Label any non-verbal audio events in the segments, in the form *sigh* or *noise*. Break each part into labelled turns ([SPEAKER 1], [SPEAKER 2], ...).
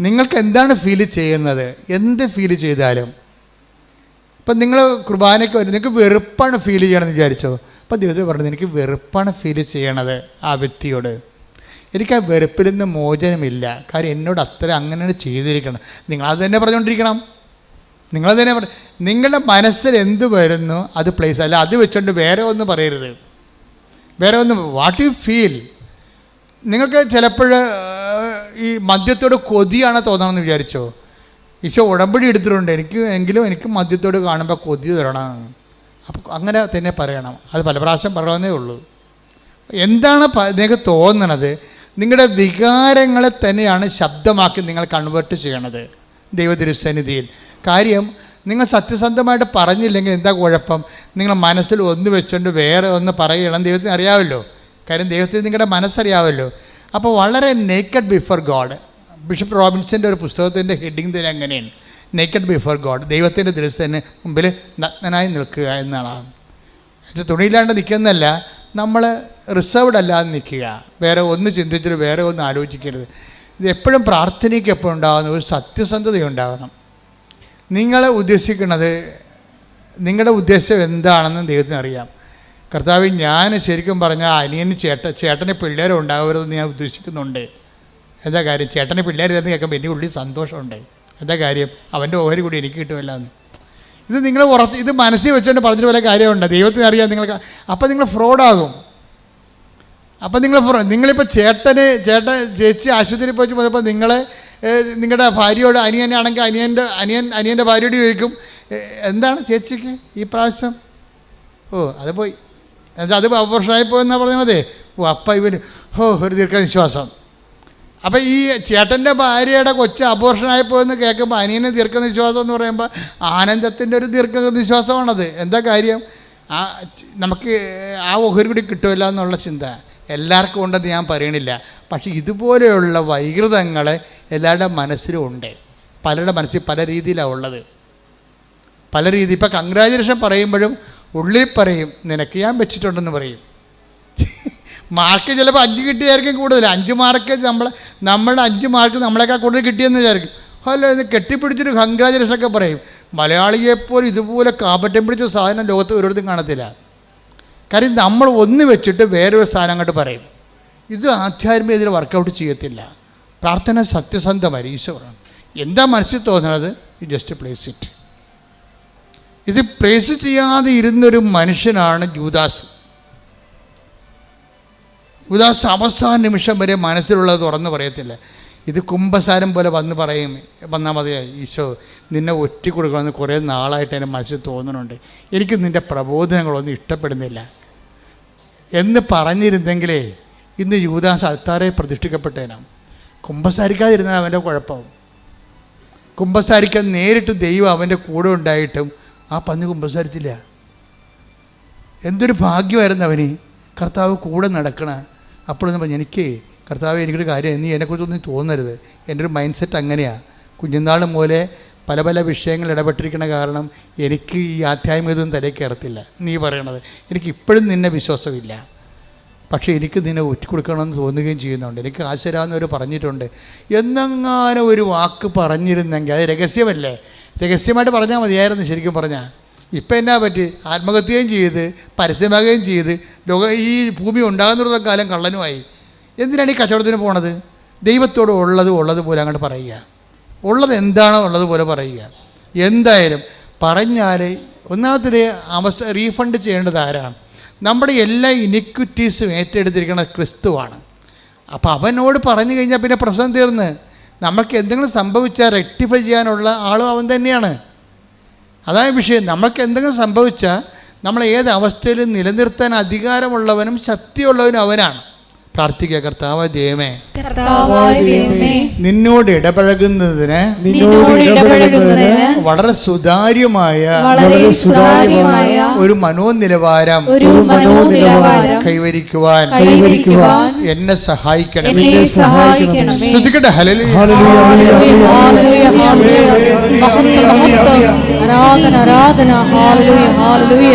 [SPEAKER 1] നിങ്ങൾക്ക് എന്താണ് ഫീൽ ചെയ്യുന്നത്? എന്ത് ഫീൽ ചെയ്താലും. ഇപ്പം നിങ്ങൾ കുർബാനയ്ക്ക് വരും നിങ്ങൾക്ക് വെറുപ്പാണ് ഫീൽ ചെയ്യണമെന്ന് വിചാരിച്ചോ? അപ്പം ദൈവത്തിൽ പറഞ്ഞത് എനിക്ക് വെറുപ്പാണ് ഫീൽ ചെയ്യണത് ആ വ്യക്തിയോട്. എനിക്ക് ആ വെറുപ്പിൽ നിന്ന് മോചനമില്ല. കാര്യം എന്നോട് അത്ര അങ്ങനെയാണ് ചെയ്തിരിക്കണം നിങ്ങളത് തന്നെ പറഞ്ഞുകൊണ്ടിരിക്കണം. നിങ്ങളത് തന്നെ പറ നിങ്ങളുടെ മനസ്സിൽ എന്ത് വരുന്നു? അത് പ്ലേസ് അല്ല. അത് വെച്ചുകൊണ്ട് വേറെ ഒന്നും പറയരുത്. വേറെ ഒന്ന് വാട്ട് യു ഫീൽ നിങ്ങൾക്ക് ചിലപ്പോൾ ഈ മദ്യത്തോട് കൊതിയാണ് തോന്നണമെന്ന് വിചാരിച്ചോ? ഈശോ ഉടമ്പടി എടുത്തിട്ടുണ്ട്. എനിക്ക് എങ്കിലും എനിക്ക് മദ്യത്തോട് കാണുമ്പോൾ കൊതി തരണം. അപ്പോൾ അങ്ങനെ തന്നെ പറയണം. അത് പല പ്രാവശ്യം പറയണമെന്നേ ഉള്ളൂ. എന്താണ് നിങ്ങൾക്ക് തോന്നണത്? നിങ്ങളുടെ വികാരങ്ങളെ തന്നെയാണ് ശബ്ദമാക്കി നിങ്ങൾ കൺവേർട്ട് ചെയ്യണത്. ദൈവതിരുസന്നിധിയിൽ. കാര്യം നിങ്ങൾ സത്യസന്ധമായിട്ട് പറഞ്ഞില്ലെങ്കിൽ എന്താ കുഴപ്പം? നിങ്ങൾ മനസ്സിൽ ഒന്ന് വെച്ചുകൊണ്ട് വേറെ ഒന്ന് പറയണം ദൈവത്തിന് അറിയാമല്ലോ കാര്യം ദൈവത്തിന് നിങ്ങളുടെ മനസ്സറിയാമല്ലോ അപ്പോൾ വളരെ നേക്കഡ് ബിഫോർ ഗോഡ് ബിഷപ്പ് റോബിൻസിന്റെ ഒരു പുസ്തകത്തിന്റെ ഹെഡിങ് തന്നെ അങ്ങനെയാണ് നേക്കഡ് ബിഫോർ ഗോഡ് ദൈവത്തിന്റെ ദൃശ്യത്തിന് മുമ്പിൽ നഗ്നനായി നിൽക്കുക എന്നാണ്. എന്നുവെച്ചാൽ തുണിയില്ലാണ്ട് നിൽക്കുന്നതല്ല നമ്മൾ റിസർവ്ഡ് അല്ലാതെ നിൽക്കുക. വേറെ ഒന്ന് ചിന്തിച്ചിട്ട് വേറെ ഒന്ന് ആലോചിക്കരുത്. ഇത് എപ്പോഴും പ്രാർത്ഥനയ്ക്ക് എപ്പോഴും ഉണ്ടാകുന്ന ഒരു സത്യസന്ധത ഉണ്ടാകണം നിങ്ങളെ ഉദ്ദേശിക്കുന്നത് നിങ്ങളുടെ ഉദ്ദേശം എന്താണെന്ന് ദൈവത്തിന് അറിയാം. കർത്താവ് ഞാൻ ശരിക്കും പറഞ്ഞാൽ അനിയന് ചേട്ട ചേട്ടന് പിള്ളേരും ഉണ്ടാവരുതെന്ന് ഞാൻ ഉദ്ദേശിക്കുന്നുണ്ട്. എന്താ കാര്യം? ചേട്ടന് പിള്ളേരില്ലെന്ന് കേൾക്കുമ്പോൾ എന്റെ ഉള്ളിൽ സന്തോഷമുണ്ട്. എന്താ കാര്യം? അവന്റെ ഓഹരി കൂടി എനിക്ക് കിട്ടുമല്ല എന്ന് ഇത് നിങ്ങൾ ഉറത്ത് ഇത് മനസ്സിൽ വെച്ചുകൊണ്ട് പറഞ്ഞ പോലെ കാര്യമുണ്ട്? ദൈവത്തിന് അറിയാം നിങ്ങൾക്ക്. അപ്പം നിങ്ങൾ ഫ്രോഡാകും. അപ്പം നിങ്ങൾ ഫ്രോ നിങ്ങളിപ്പോൾ ചേട്ടന് ചേട്ടൻ ചേച്ചി ആശുപത്രിയിൽ പോയി പോയപ്പോൾ നിങ്ങൾ നിങ്ങളുടെ ഭാര്യയോട് അനിയനാണെങ്കിൽ അനിയന്റെ അനിയൻ അനിയന്റെ ഭാര്യയോട് ചോദിക്കും എന്താണ് ചേച്ചിക്ക് ഈ പ്രാവശ്യം? ഓ അത് പോയി. എന്താ അത് അപവർഷമായി പോയെന്നാണ് പറഞ്ഞാൽ മതി ഓ അപ്പം ഇവന് ഹോ ഒരു ദീർഘനിശ്വാസം. അപ്പം ഈ ചേട്ടന്റെ ഭാര്യയുടെ കൊച്ച് അബോർഷനായി പോയെന്ന് കേൾക്കുമ്പോൾ അനിയന് ദീർഘനിശ്വാസം എന്ന് പറയുമ്പോൾ ആനന്ദത്തിന്റെ ഒരു ദീർഘനിശ്വാസമാണത്. എന്താ കാര്യം? ആ നമുക്ക് ആ ഓഹരി കൂടി കിട്ടുമല്ല എന്നുള്ള ചിന്ത. എല്ലാവർക്കും ഉണ്ടെന്ന് ഞാൻ പറയണില്ല. പക്ഷേ ഇതുപോലെയുള്ള വൈകൃതങ്ങൾ എല്ലാവരുടെ മനസ്സിലും ഉണ്ട്. പലരുടെ മനസ്സിൽ പല രീതിയിലാണ് ഉള്ളത്. പല രീതി ഇപ്പം കൺഗ്രാജുലേഷൻ പറയുമ്പോഴും ഉള്ളിൽ പറയും നിനക്ക് ഞാൻ വെച്ചിട്ടുണ്ടെന്ന് പറയും. *laughs* മാർക്ക് ചിലപ്പോൾ അഞ്ച് കിട്ടിയായിരിക്കും കൂടുതൽ. അഞ്ച് മാർക്ക് നമ്മളെ നമ്മുടെ അഞ്ച് മാർക്ക് നമ്മളെക്കാൾ കൂടുതൽ കിട്ടിയെന്ന് വിചാരിക്കും. അല്ല ഇത് കെട്ടിപ്പിടിച്ചൊരു കൺഗ്രാജുലേഷൻ ഒക്കെ പറയും മലയാളിയെപ്പോലും ഇതുപോലെ കാപറ്റം പിടിച്ച സാധനം ലോകത്ത് ഒരിടത്തും കാണത്തില്ല. കാര്യം നമ്മൾ ഒന്ന് വെച്ചിട്ട് വേറൊരു സാധനം അങ്ങോട്ട് പറയും. ഇത് ആധ്യാത്മിക ഇതിൽ വർക്കൗട്ട് ചെയ്യത്തില്ല. പ്രാർത്ഥന സത്യസന്ധമായി ഈശ്വരാണ് എന്താ മനസ്സിൽ തോന്നുന്നത്? യു ജസ്റ്റ് പ്ലേസ് ഇറ്റ് ഇത് പ്ലേസ് ചെയ്യാതെ ഇരുന്നൊരു മനുഷ്യനാണ് ജൂദാസ്. ജൂദാസ് അവസാന നിമിഷം വരെ മനസ്സിലുള്ളത് തുറന്ന് പറയത്തില്ല. ഇത് കുംഭസാരം പോലെ വന്ന് പറയും. വന്നാൽ മതിയായി ഈശോ നിന്നെ ഒറ്റ കൊടുക്കണമെന്ന് കുറേ നാളായിട്ട് എന്റെ മനസ്സിൽ തോന്നുന്നുണ്ട്. എനിക്ക് നിന്റെ പ്രബോധനങ്ങളൊന്നും ഇഷ്ടപ്പെടുന്നില്ല. എന്ന് പറഞ്ഞിരുന്നെങ്കിലേ ഇന്ന് യുവദാസ് അൽത്താറെ പ്രതിഷ്ഠിക്കപ്പെട്ടേനാം. കുംഭസാരിക്കാതിരുന്നാൽ അവന്റെ കുഴപ്പം. കുംഭസാരിക്കാൻ നേരിട്ട് ദൈവം അവന്റെ കൂടെ ഉണ്ടായിട്ടും ആ പന്നി കുമ്പസാരിച്ചില്ല. എന്തൊരു ഭാഗ്യമായിരുന്നു അവന്. കർത്താവ് കൂടെ നടക്കണ. അപ്പോഴൊന്നും പറഞ്ഞു എനിക്ക് കർത്താവ് എനിക്കൊരു കാര്യം നീ എന്നെക്കുറിച്ചൊന്നും തോന്നരുത്. എന്റെ ഒരു മൈൻഡ് സെറ്റ് അങ്ങനെയാണ് കുഞ്ഞുനാൾ മൂലെ പല പല വിഷയങ്ങൾ ഇടപെട്ടിരിക്കുന്ന കാരണം എനിക്ക് ഈ ആധ്യാത്മികതൊന്നും തലയിൽ കയറത്തില്ല. നീ പറയണത്. എനിക്ക് ഇപ്പോഴും നിന്നെ വിശ്വാസമില്ല. പക്ഷേ എനിക്ക് നിന്നെ ഒറ്റിക്കൊടുക്കണമെന്ന് തോന്നുകയും ചെയ്യുന്നുണ്ട്. എനിക്ക് ആശരാന്നവർ പറഞ്ഞിട്ടുണ്ട്. എന്നെങ്ങാനും ഒരു വാക്ക് പറഞ്ഞിരുന്നെങ്കിൽ അത് രഹസ്യമല്ലേ? രഹസ്യമായിട്ട് പറഞ്ഞാൽ മതിയായിരുന്നു ശരിക്കും പറഞ്ഞാൽ ഇപ്പം എന്നാ പറ്റി? ആത്മഹത്യയും ചെയ്ത് പരസ്യമാകുകയും ചെയ്ത് ലോക ഈ ഭൂമി ഉണ്ടാകുന്നിടത്തോളം കാലം കള്ളനുമായി. എന്തിനാണ് ഈ കച്ചവടത്തിന് പോണത്? ദൈവത്തോട് ഉള്ളത് ഉള്ളതുപോലെ അങ്ങോട്ട് പറയുക. ഉള്ളത് എന്താണോ ഉള്ളതുപോലെ പറയുക. എന്തായാലും പറഞ്ഞാൽ ഒന്നാമത്തെ അവസ്ഥ റീഫണ്ട് ചെയ്യേണ്ടത് ആരാണ്? നമ്മുടെ എല്ലാ ഇനിക്വിറ്റീസും ഏറ്റെടുത്തിരിക്കുന്ന ക്രിസ്തുവാണ്. അപ്പോൾ അവനോട് പറഞ്ഞു കഴിഞ്ഞാൽ പിന്നെ പ്രശ്നം തീർന്ന്. നമുക്ക് എന്തെങ്കിലും സംഭവിച്ചാൽ റെക്ടിഫൈ ചെയ്യാനുള്ള ആളും അവൻ തന്നെയാണ്. അതാണ് വിഷയം. നമുക്ക് എന്തെങ്കിലും സംഭവിച്ചാൽ നമ്മൾ ഏത് അവസ്ഥയിലും നിലനിർത്താൻ അധികാരമുള്ളവനും ശക്തിയുള്ളവനും അവനാണ്. പ്രാർത്ഥിക്കുക കർത്താവ് ദൈവമേ നിന്നോട് ഇടപഴകുന്നതിന്
[SPEAKER 2] നിന്നോട് ഇടപഴകുന്നതിന്
[SPEAKER 1] വളരെ സുതാര്യമായ ഒരു മനോനിലവാരം
[SPEAKER 2] ഒരു മനോനിലവാരം
[SPEAKER 1] കൈവരിക്കുവാൻ എന്നെ സഹായിക്കണം
[SPEAKER 2] എന്നെ സഹായിക്കണമേ.
[SPEAKER 1] ശ്രദ്ധിക്കട്ടെ ഹലലി
[SPEAKER 2] ഹല്ലേലൂയ, ഹല്ലേലൂയ, ഹല്ലേലൂയ. മഹത്വം, മഹത്വം. ആരാധന ആരാധന. ഹാലലൂയ ഹാലലൂയ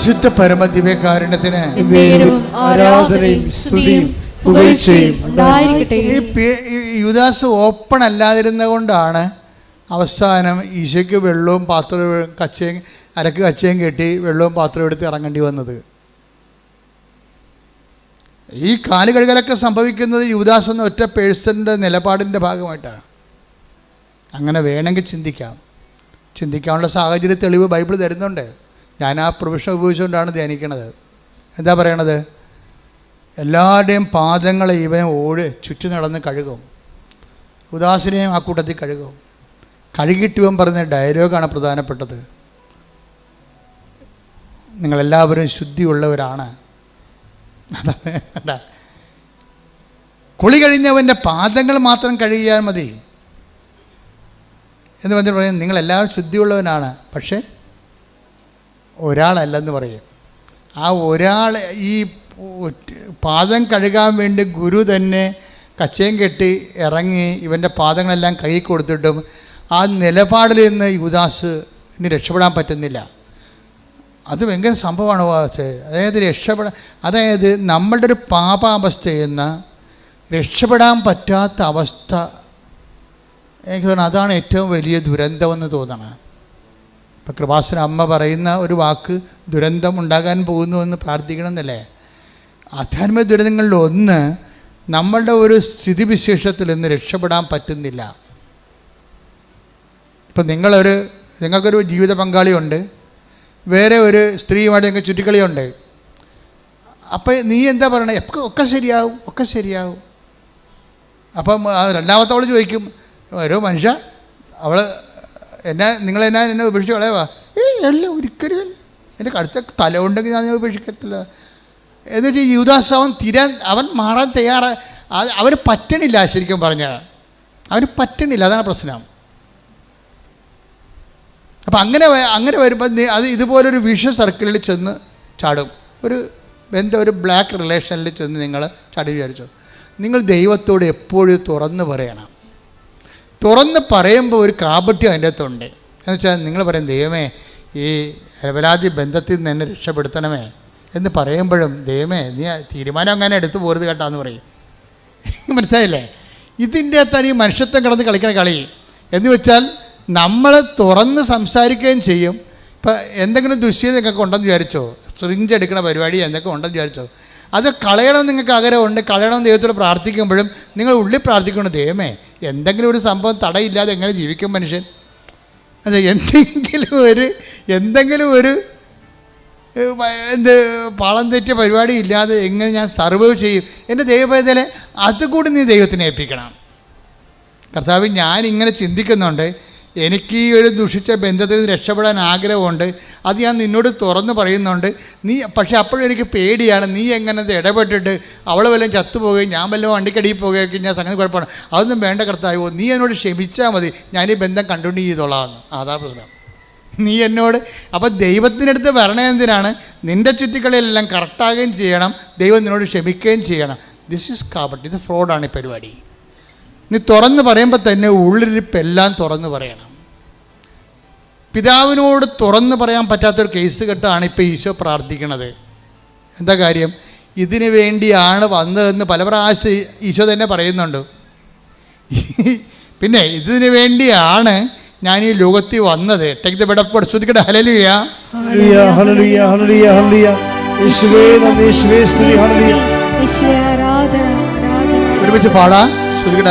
[SPEAKER 1] പരിശുദ്ധ പരമദിവ്യകാരുണ്യത്തിന്
[SPEAKER 2] എന്നേരവും ആരാധനയും സ്തുതിയും പുകഴ്ചയും ഉണ്ടായിരിക്കട്ടെ.
[SPEAKER 1] ഈ യുദാസ് ഓപ്പൺ അല്ലാതിരുന്ന കൊണ്ടാണ് അവസാനം ഈശോയ്ക്ക് വെള്ളവും പാത്രവും കച്ചയും അരക്ക് കച്ചയും കെട്ടി വെള്ളവും പാത്രവും എടുത്ത് ഇറങ്ങേണ്ടി വന്നത്. ഈ കാൽ സംഭവിക്കുന്നത് യുവദാസ് എന്ന ഒറ്റ പേഴ്സന്റെ നിലപാടിന്റെ ഭാഗമായിട്ടാണ്. അങ്ങനെ വേണമെങ്കിൽ ചിന്തിക്കാം. ചിന്തിക്കാനുള്ള സാഹചര്യ തെളിവ് ബൈബിൾ തരുന്നുണ്ട്. ഞാൻ ആ പ്രൊഫഷൻ ഉപയോഗിച്ചുകൊണ്ടാണ് ധ്യാനിക്കണത്. എന്താ പറയണത്? എല്ലാവരുടെയും പാദങ്ങളെ ഇവൻ ഓടി ചുറ്റി നടന്ന് കഴുകും. ഉദാസിനെയും ആ കൂട്ടത്തിൽ കഴുകും. കഴുകിയിട്ട് ഇവൻ പറഞ്ഞ ഡയലോഗാണ് പ്രധാനപ്പെട്ടത്. നിങ്ങളെല്ലാവരും ശുദ്ധിയുള്ളവരാണ്. അതാണ് അതാ. കുളി കഴിഞ്ഞവന്റെ പാദങ്ങൾ മാത്രം കഴുകിയാൽ മതി. എന്ന് പറഞ്ഞിട്ട് പറയും നിങ്ങളെല്ലാവരും ശുദ്ധിയുള്ളവനാണ്. പക്ഷേ ഒരാളല്ലെന്ന് പറയും. ആ ഒരാൾ ഈ പാദം കഴുകാൻ വേണ്ടി ഗുരു തന്നെ കച്ചയും കെട്ടി ഇറങ്ങി ഇവന്റെ പാദങ്ങളെല്ലാം കൈ കൊടുത്തിട്ടും ആ നിലപാടിൽ നിന്ന് യുദാസിന് രക്ഷപ്പെടാൻ പറ്റുന്നില്ല. അത് ഭയങ്കര സംഭവമാണ് അതായത് രക്ഷപ്പെടാൻ അതായത് നമ്മളുടെ ഒരു പാപാവസ്ഥയിൽ നിന്ന് രക്ഷപ്പെടാൻ പറ്റാത്ത അവസ്ഥ. എനിക്ക് തോന്നുന്നു അതാണ് ഏറ്റവും വലിയ ദുരന്തമെന്ന് തോന്നണം. ഇപ്പം കൃപാസന അമ്മ പറയുന്ന ഒരു വാക്ക് ദുരന്തം ഉണ്ടാകാൻ പോകുന്നു എന്ന് പ്രാർത്ഥിക്കണം എന്നല്ലേ ആധ്യാത്മിക ദുരന്തങ്ങളിൽ ഒന്ന് നമ്മളുടെ ഒരു സ്ഥിതിവിശേഷത്തിൽ നിന്ന് രക്ഷപ്പെടാൻ പറ്റുന്നില്ല. ഇപ്പം നിങ്ങളൊരു നിങ്ങൾക്കൊരു ജീവിത പങ്കാളിയുണ്ട്. വേറെ ഒരു സ്ത്രീയുമായിട്ട് നിങ്ങൾക്ക് ചുറ്റിക്കളിയുണ്ട്. അപ്പം നീ എന്താ പറയണേ? ഒക്കെ ഒക്കെ ശരിയാവും ഒക്കെ ശരിയാവും. അപ്പം രണ്ടാമത്തെ അവൾ ചോദിക്കും ഓരോ മനുഷ്യ അവൾ എന്നെ നിങ്ങളെന്നാ എന്നെ ഉപേക്ഷിച്ച് കളയവാ ഏ അല്ല ഒരിക്കലും എന്റെ കടുത്ത തല ഉണ്ടെങ്കിൽ ഞാൻ ഉപേക്ഷിക്കത്തില്ല. എന്ന് വെച്ചാൽ യുദാസ് അവൻ തിരാൻ അവൻ മാറാൻ തയ്യാറാ അവർ പറ്റണില്ല ശരിക്കും പറഞ്ഞാൽ അവർ പറ്റണില്ല അതാണ് പ്രശ്നം. അപ്പം അങ്ങനെ അങ്ങനെ വരുമ്പോൾ അത് ഇതുപോലൊരു വിഷ സർക്കിളിൽ ചെന്ന് ചാടും. ഒരു എന്താ ഒരു ബ്ലാക്ക് റിലേഷനിൽ ചെന്ന് നിങ്ങൾ ചാടി വിചാരിച്ചു. നിങ്ങൾ ദൈവത്തോട് എപ്പോഴും തുറന്ന് പറയണം. തുറന്ന് പറയുമ്പോൾ ഒരു കാപട്യം അതിന്റെ അകത്തുണ്ട്. എന്ന് വെച്ചാൽ നിങ്ങൾ പറയും ദൈവമേ ഈ അപരാധി ബന്ധത്തിൽ നിന്ന് എന്നെ രക്ഷപ്പെടുത്തണമേ. എന്ന് പറയുമ്പോഴും ദൈവമേ നീ തീരുമാനം അങ്ങനെ എടുത്തു പോരുത് കേട്ടാന്ന് പറയും. *laughs* മനസ്സിലായില്ലേ? ഇതിന്റെ അകത്താണ് ഈ മനുഷ്യത്വം കിടന്ന് കളിക്കുന്ന കളി. എന്ന് വെച്ചാൽ നമ്മൾ തുറന്ന് സംസാരിക്കുകയും ചെയ്യും. ഇപ്പം എന്തെങ്കിലും ദുശ്ശീലം നിങ്ങൾക്ക് ഉണ്ടെന്ന് വിചാരിച്ചോ? സിറിഞ്ച് എടുക്കുന്ന പരിപാടി എന്തൊക്കെ ഉണ്ടെന്ന് വിചാരിച്ചോ? അത് കളയണം നിങ്ങൾക്ക് ആഗ്രഹമുണ്ട്. കളയണം ദൈവത്തോട് പ്രാർത്ഥിക്കുമ്പോഴും നിങ്ങൾ ഉള്ളിൽ പ്രാർത്ഥിക്കണം ദൈവമേ എന്തെങ്കിലും ഒരു സംഭവം തടയില്ലാതെ എങ്ങനെ ജീവിക്കും മനുഷ്യൻ? അതെ എന്തെങ്കിലും ഒരു എന്തെങ്കിലും ഒരു എന്ത് പാളം തെറ്റിയ പരിപാടി ഇല്ലാതെ എങ്ങനെ ഞാൻ സർവൈവ് ചെയ്യും? എന്റെ ദൈവപേദലെ അതുകൂടി നീ ദൈവത്തിനെ ഏൽപ്പിക്കണം. കർത്താവ് ഞാൻ ഇങ്ങനെ ചിന്തിക്കുന്നുണ്ട്. എനിക്ക് ഈ ഒരു ദുഷിച്ച ബന്ധത്തിൽ നിന്ന് രക്ഷപ്പെടാൻ ആഗ്രഹമുണ്ട്. അത് ഞാൻ നിന്നോട് തുറന്ന് പറയുന്നുണ്ട്. നീ പക്ഷേ അപ്പോഴും എനിക്ക് പേടിയാണ്. നീ എങ്ങനെ ഇടപെട്ടിട്ട് അവൾ വല്ലതും ചത്തുപോകുകയും ഞാൻ വല്ലതും വണ്ടിക്കടിയിൽ പോകുകയൊക്കെ ഞാൻ സംഗതി കുഴപ്പമാണ്. അതൊന്നും വേണ്ട കർത്താവോ നീ എന്നോട് ക്ഷമിച്ചാൽ മതി. ഞാൻ ഈ ബന്ധം കണ്ടിന്യൂ ചെയ്തോളാം. അതാ പ്രശ്നം. നീ എന്നോട് അപ്പം ദൈവത്തിനടുത്ത് വരണ എന്തിനാണ്? നിന്റെ ചുറ്റിക്കളിയെല്ലാം കറക്റ്റാകുകയും ചെയ്യണം. ദൈവം നിന്നോട് ക്ഷമിക്കുകയും ചെയ്യണം. ദിസ് ഈസ് കാബട്ട് ഇത് ഫ്രോഡാണ് ഈ പരിപാടി. നീ തുറന്ന് പറയുമ്പോൾ തന്നെ ഉള്ളിരിപ്പെല്ലാം തുറന്ന് പറയണം. പിതാവിനോട് തുറന്ന് പറയാൻ പറ്റാത്തൊരു കേസ് കെട്ടാണ് ഇപ്പോൾ ഈശോ പ്രാർത്ഥിക്കണത്. എന്താ കാര്യം? ഇതിനു വേണ്ടിയാണ് വന്നതെന്ന് പല പ്രാവശ്യം ഈശോ തന്നെ പറയുന്നുണ്ട്. പിന്നെ ഇതിനു വേണ്ടിയാണ് ഞാൻ ഈ ലോകത്തിൽ വന്നത്. ടേക്ക് ദ ബെഡ് ഓഫ് ശ്രദ്ധിക്കട്ടെ. ഹലലിയ
[SPEAKER 3] നന്ദി. യേശുവേ സ്തുതി. ഹല്ലേലൂയ
[SPEAKER 2] യേശുവേ ആരാധന ആരാധന.
[SPEAKER 1] ഒരുമിച്ച് പാടാം. ശ്രദ്ധിക്കട്ടെ.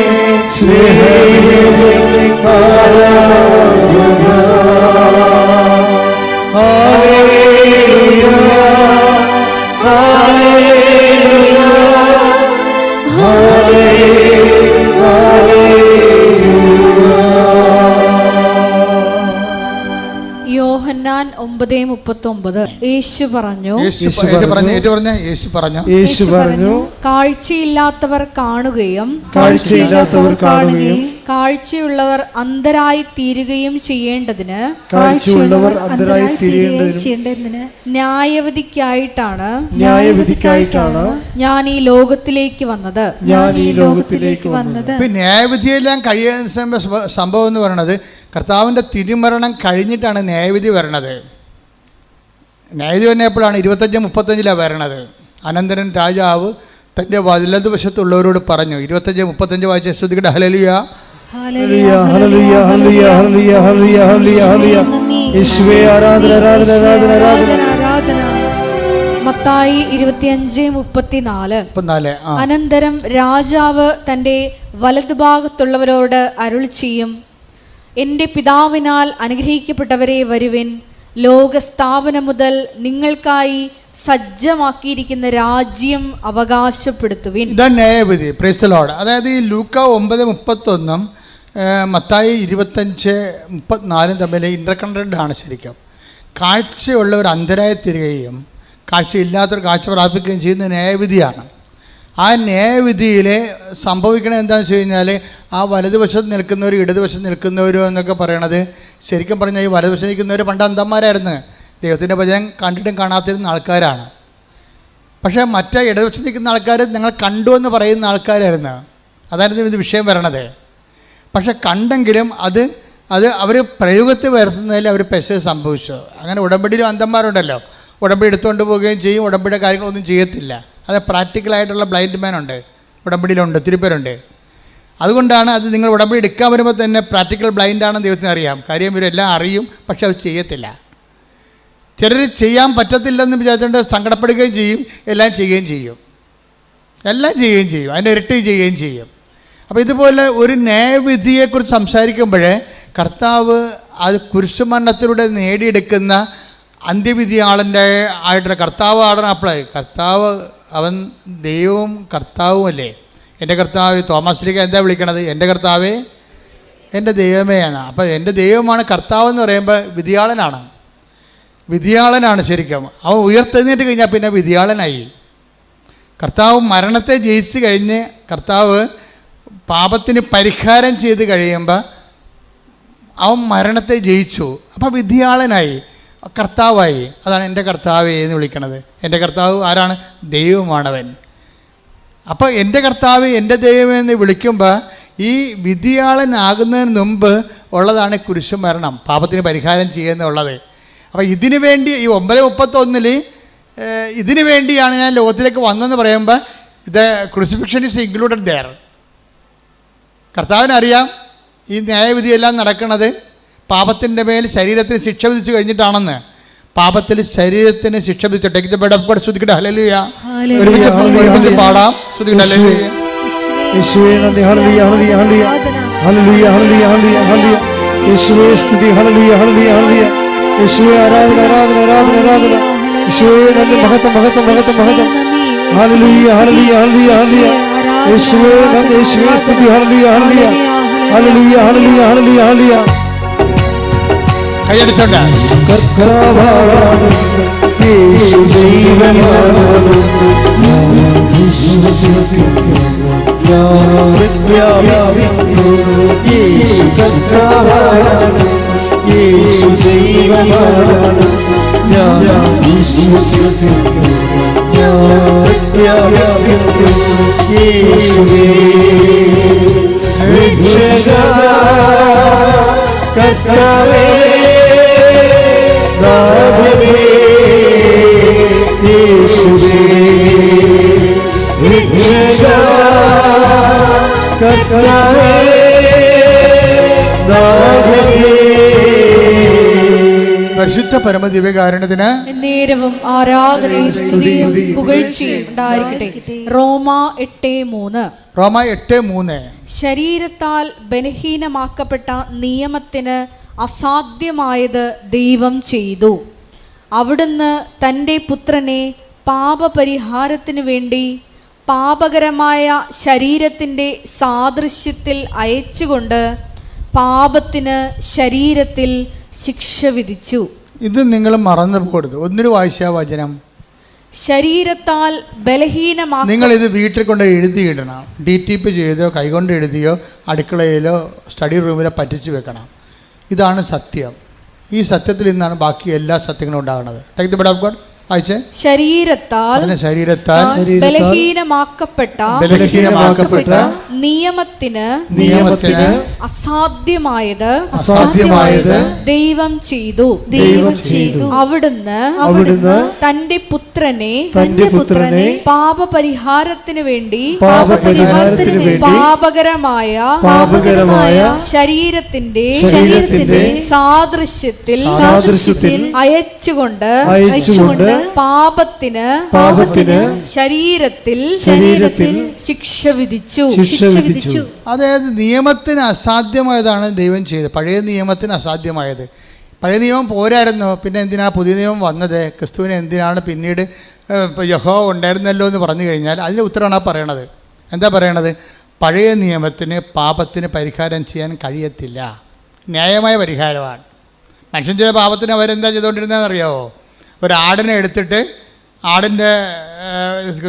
[SPEAKER 3] യേശുവേ ആരാധന
[SPEAKER 2] ഒമ്പത് മുപ്പത്തി ഒമ്പത് യേശു പറഞ്ഞു
[SPEAKER 1] യേശു പറഞ്ഞു
[SPEAKER 3] പറഞ്ഞു.
[SPEAKER 1] ഏറ്റു പറഞ്ഞ? യേശു പറഞ്ഞു.
[SPEAKER 3] യേശു പറഞ്ഞു
[SPEAKER 2] കാഴ്ചയില്ലാത്തവർ കാണുകയും
[SPEAKER 3] കാഴ്ചയില്ലാത്തവർ കാണുകയും
[SPEAKER 2] കാഴ്ചയുള്ളവർ അന്ധരായി തീരുകയും ചെയ്യേണ്ടതിന്
[SPEAKER 3] കാഴ്ചയുള്ളവർ അന്ധരായി തീരേണ്ടതിനും
[SPEAKER 2] ന്യായവിധിക്കായിട്ടാണ്
[SPEAKER 3] ന്യായവിധിക്കായിട്ടാണ്
[SPEAKER 2] ഞാൻ ഈ ലോകത്തിലേക്ക് വന്നത്.
[SPEAKER 3] ഞാൻ ഈ ലോകത്തിലേക്ക് വന്നത്.
[SPEAKER 1] ന്യായവിധിയെല്ലാം കഴിയുന്ന സംഭവം എന്ന് പറയുന്നത് കർത്താവിന്റെ തിരുമരണം കഴിഞ്ഞിട്ടാണ് ന്യായവിധി വരണത്. ന്യായവിധി വന്നപ്പോഴാണ് ഇരുപത്തഞ്ച് മുപ്പത്തഞ്ചിലാണ് വരണത്. അനന്തരൻ രാജാവ് തന്റെ വലതുവശത്തുള്ളവരോട് പറഞ്ഞു. ഇരുപത്തഞ്ച് മുപ്പത്തഞ്ച് വായിച്ച ശ്രുതികയുടെ ഹലലിയ
[SPEAKER 3] ഹല്ലേലൂയ, hallelujah, hallelujah, hallelujah, hallelujah, hallelujah, hallelujah. ആരാധന ആരാധന ആരാധന ആരാധന
[SPEAKER 4] ആരാധന.
[SPEAKER 2] മത്തായി ഇരുപത്തിയഞ്ച് മുപ്പത്തിനാല്.
[SPEAKER 1] മുപ്പത്തിനാല്
[SPEAKER 2] അനന്തരം രാജാവ് തന്റെ വലതുഭാഗത്തുള്ളവരോട് അരുൾ ചെയ്യും. എന്റെ പിതാവിനാൽ അനുഗ്രഹിക്കപ്പെട്ടവരെ വരുവിൻ. ലോകസ്ഥാപനം മുതൽ നിങ്ങൾക്കായി സജ്ജമാക്കിയിരിക്കുന്ന രാജ്യം അവകാശപ്പെടുത്തുവിൻ.
[SPEAKER 1] ഇതാണ് ന്യായവിധി പ്രൈസ്തലോട് അതായത് ഈ ലൂക്ക ഒമ്പത് മുപ്പത്തൊന്നും മത്തായി ഇരുപത്തഞ്ച് മുപ്പത്തിനാലും തമ്മിൽ ഇന്റർകണക്റ്റഡ് ആണ് ശരിക്കും. കാഴ്ചയുള്ളവർ അന്ധരായി തീരുകയും കാഴ്ചയില്ലാത്തവർ കാഴ്ച പ്രാപിക്കുകയും ചെയ്യുന്ന ന്യായവിധിയാണ്. ആ ന്യായവിധിയിൽ സംഭവിക്കണത് എന്താണെന്ന് വെച്ച് കഴിഞ്ഞാൽ ആ വലതുവശത്ത് നിൽക്കുന്നവരും ഇടതുവശത്ത് നിൽക്കുന്നവരും എന്നൊക്കെ പറയണത് ശരിക്കും പറഞ്ഞാൽ ഈ വലതുവശത്ത് നിൽക്കുന്നവർ പണ്ട് അന്ധന്മാരായിരുന്നു. ദൈവത്തിന്റെ ഭജനം കണ്ടിട്ടും കാണാത്തിരുന്ന ആൾക്കാരാണ്. പക്ഷേ മറ്റേ ഇടതുവശത്ത് നിൽക്കുന്ന ആൾക്കാർ നിങ്ങൾ കണ്ടു എന്ന് പറയുന്ന ആൾക്കാരായിരുന്നു. അതായിരുന്നു ഇത് വിഷയം വരണത്. പക്ഷെ കണ്ടെങ്കിലും അത് അത് അവർ പ്രയോഗത്തിൽ വരുത്തുന്നതിൽ അവർ പെശ സംഭവിച്ചു. അങ്ങനെ ഉടമ്പടിയിലും അന്ധന്മാരുണ്ടല്ലോ. ഉടമ്പടി എടുത്തുകൊണ്ട് പോവുകയും ചെയ്യും ഉടമ്പടിയുടെ കാര്യങ്ങളൊന്നും ചെയ്യത്തില്ല. അത് പ്രാക്ടിക്കലായിട്ടുള്ള ബ്ലൈൻഡ് മാൻ ഉണ്ട്. ഉടമ്പടിയിലുണ്ട് പേരുണ്ട് അതുകൊണ്ടാണ് അത് നിങ്ങൾ ഉടമ്പടി എടുക്കാൻ വരുമ്പോൾ തന്നെ പ്രാക്ടിക്കൽ ബ്ലൈൻഡ് ആണെന്ന് ദൈവത്തിന് അറിയാം. കാര്യം ഇവരെല്ലാം അറിയും പക്ഷെ അത് ചെയ്യത്തില്ല. ചിലർ ചെയ്യാൻ പറ്റത്തില്ലെന്ന് വിചാരിച്ചുകൊണ്ട് സങ്കടപ്പെടുകയും ചെയ്യും എല്ലാം ചെയ്യുകയും ചെയ്യും. എല്ലാം ചെയ്യുകയും ചെയ്യും അതിന്റെ ഇരട്ടി ചെയ്യുകയും ചെയ്യും. അപ്പോൾ ഇതുപോലെ ഒരു ന്യായവിധിയെക്കുറിച്ച് സംസാരിക്കുമ്പോൾ കർത്താവ് അത് കുരിശുമരണത്തിലൂടെ നേടിയെടുക്കുന്ന അന്ത്യവിധി ആളിന്റെ ആയിട്ടുള്ള കർത്താവ് അപ്പോഴേ കർത്താവ് അവൻ ദൈവവും കർത്താവും അല്ലേ? എന്റെ കർത്താവ് തോമസ് എന്താ വിളിക്കണത്? എന്റെ കർത്താവ് എന്റെ ദൈവമേയാണ് അപ്പോൾ എന്റെ ദൈവമാണ് കർത്താവ് എന്ന് പറയുമ്പോൾ വിധിയാളനാണ്. വിധിയാളനാണ് ശരിക്കും. അവൻ ഉയർത്തെഴുന്നേറ്റ് കഴിഞ്ഞാൽ പിന്നെ വിധിയാളനായി. കർത്താവ് മരണത്തെ ജയിച്ച് കഴിഞ്ഞ് കർത്താവ് പാപത്തിന് പരിഹാരം ചെയ്ത് കഴിയുമ്പോൾ അവൻ മരണത്തെ ജയിച്ചു. അപ്പോൾ വിധിയാളനായി. കർത്താവായി. അതാണ് എന്റെ കർത്താവേ എന്ന് വിളിക്കണത്. എന്റെ കർത്താവ് ആരാണ്? ദൈവമാണവൻ. അപ്പോൾ എന്റെ കർത്താവ് എന്റെ ദൈവം എന്ന് വിളിക്കുമ്പോൾ ഈ വിധിയാളനാകുന്നതിന് മുമ്പ് ഉള്ളതാണ് കുരിശു മരണം പാപത്തിന് പരിഹാരം ചെയ്യുന്നുള്ളത് അപ്പോൾ ഇതിനു വേണ്ടി ഈ ഒമ്പത് മുപ്പത്തൊന്നിൽ ഇതിനു വേണ്ടിയാണ് ഞാൻ ലോകത്തിലേക്ക് വന്നതെന്ന് പറയുമ്പോൾ ഇത് ക്രൂസിഫിക്ഷൻ ഇസ് ഇൻക്ലൂഡഡ് ദയർ കർത്താവിനറിയാം ഈ ന്യായവിധിയെല്ലാം നടക്കുന്നത് പാപത്തിന്റെ മേൽ ശരീരത്തിന് ശിക്ഷ വിധിച്ചു കഴിഞ്ഞിട്ടാണെന്ന്. പാപത്തിൽ ശരീരത്തിന് ശിക്ഷ വിധിച്ചു take the bed of God ശ്രുതിക്കട്ടെ ഹല്ലേലൂയ
[SPEAKER 2] ഹല്ലേലൂയ.
[SPEAKER 1] ഒരുമിച്ച് പാടാം.
[SPEAKER 3] യേശുവേ നന്ദി ഹല്ലേലൂയ hallelujah hallelujah. Hallelujah hallelujah hallelujah ഹല്ലേലൂയ. യേശുവേ സ്തുതി ഹല്ലേലൂയ ഹല്ലേലൂയ ഹല്ലേലൂയ. യേശുവേ ആരാധന ആരാധന ആരാധന ആരാധന. യേശുവേ നന്ദി മഹത്വം മഹത്വം മഹത്വം മഹത്വം. ഹല്ലേലൂയ ഹല്ലേലൂയ ഹല്ലേലൂയ ഹല്ലേലൂയ. യേശുവേ നന്ദി യേശുവേ സ്തുതി hallelujah. Hallelujah hallelujah. Hallelujah hallelujah hallelujah.
[SPEAKER 1] കൈയടിച്ചോണ്ട്
[SPEAKER 3] യേശു ദൈവമാണ് ഞാൻ വിശ്വസിക്കുന്നു യേശുവേ രക്ഷക കർത്താവേ
[SPEAKER 1] പരിശുദ്ധ പരമദിവ്യകാരണത്തിന്
[SPEAKER 2] നേരവും ആരാധനയും സ്തുതിയും പുകഴ്ചയും ഉണ്ടായിരിക്കട്ടെ. റോമ എട്ട് മൂന്ന്.
[SPEAKER 1] റോമ എട്ട് മൂന്ന്.
[SPEAKER 2] ശരീരത്താൽ ബലഹീനമാക്കപ്പെട്ട നിയമത്തിന് അസാധ്യമായത് ദൈവം ചെയ്തു. അവിടുന്ന് തന്റെ പുത്രനെ പാപപരിഹാരത്തിന് വേണ്ടി പാപകരമായ ശരീരത്തിന്റെ സാദൃശ്യത്തിൽ അയച്ചുകൊണ്ട് പാപത്തിന് ശരീരത്തിൽ ശിക്ഷ വിധിച്ചു.
[SPEAKER 1] ഇത് നിങ്ങൾ മറന്നു പോകരുത്. ഒന്നിനു വായിച്ച വചനം.
[SPEAKER 2] ശരീരത്താൽ ബലഹീനമാ
[SPEAKER 1] നിങ്ങൾ ഇത് വീട്ടിൽ കൊണ്ട് എഴുതിയിടണം ഡി ടി പി ചെയ്തോ കൈകൊണ്ട് എഴുതിയോ അടുക്കളയിലോ സ്റ്റഡി റൂമിലോ പറ്റിച്ച് വെക്കണം. ഇതാണ് സത്യം. ഈ സത്യത്തിൽ നിന്നാണ് ബാക്കി എല്ലാ സത്യങ്ങളും ഉണ്ടാകുന്നത്. Take the bud of God അതിന് ശരീരത്താൽ
[SPEAKER 3] ശരീരത്താൽ
[SPEAKER 2] ബലഹീനമാക്കപ്പെട്ട
[SPEAKER 1] ബലഹീനമാക്കപ്പെട്ട
[SPEAKER 2] നിയമത്തിന്
[SPEAKER 1] നിയമത്തിന്
[SPEAKER 2] അസാധ്യമായത്
[SPEAKER 3] അസാധ്യമായത്
[SPEAKER 2] ദൈവം ചെയ്തു.
[SPEAKER 3] ദൈവം ചെയ്തു.
[SPEAKER 2] അവിടുന്ന്
[SPEAKER 3] അവിടുന്ന്
[SPEAKER 2] തന്റെ പുത്രനെ
[SPEAKER 3] തന്റെ പുത്രനെ
[SPEAKER 2] പാപപരിഹാരത്തിന് വേണ്ടി
[SPEAKER 3] പാപപരിഹാരത്തിന് വേണ്ടി
[SPEAKER 2] പാപകരമായ
[SPEAKER 3] പാപകരമായ
[SPEAKER 2] ശരീരത്തിന്റെ
[SPEAKER 3] ശരീരത്തിന്റെ
[SPEAKER 2] സാദൃശ്യത്തിൽ
[SPEAKER 3] സാദൃശ്യത്തിൽ
[SPEAKER 2] അയച്ചുകൊണ്ട്
[SPEAKER 3] അയച്ചുകൊണ്ട്
[SPEAKER 2] പാപത്തിന്
[SPEAKER 3] പാപത്തിന്
[SPEAKER 2] ശരീരത്തിൽ
[SPEAKER 3] ശരീരത്തിൽ
[SPEAKER 2] ശിക്ഷ വിധിച്ചു.
[SPEAKER 3] ശിക്ഷ വിധിച്ചു.
[SPEAKER 1] അതായത് നിയമത്തിന് അസാധ്യമായതാണ് ദൈവം ചെയ്തത്. പഴയ നിയമത്തിന് അസാധ്യമായത്. പഴയ നിയമം പോരായിരുന്നു. പിന്നെ എന്തിനാണ് പുതിയ നിയമം വന്നത്? ക്രിസ്തുവിന് എന്തിനാണ് പിന്നീട് യഹോ ഉണ്ടായിരുന്നല്ലോ എന്ന് പറഞ്ഞു കഴിഞ്ഞാൽ അതിന്റെ ഉത്തരമാണ് ആ പറയണത്. എന്താ പറയണത്? പഴയ നിയമത്തിന് പാപത്തിന് പരിഹാരം ചെയ്യാൻ കഴിയത്തില്ല. ന്യായമായ പരിഹാരമാണ്. മനുഷ്യൻ ചെയ്ത പാപത്തിന് അവരെന്താ ചെയ്തുകൊണ്ടിരുന്നതെന്ന് അറിയാവോ ഒരു ആടിനെ എടുത്തിട്ട് ആടിന്റെ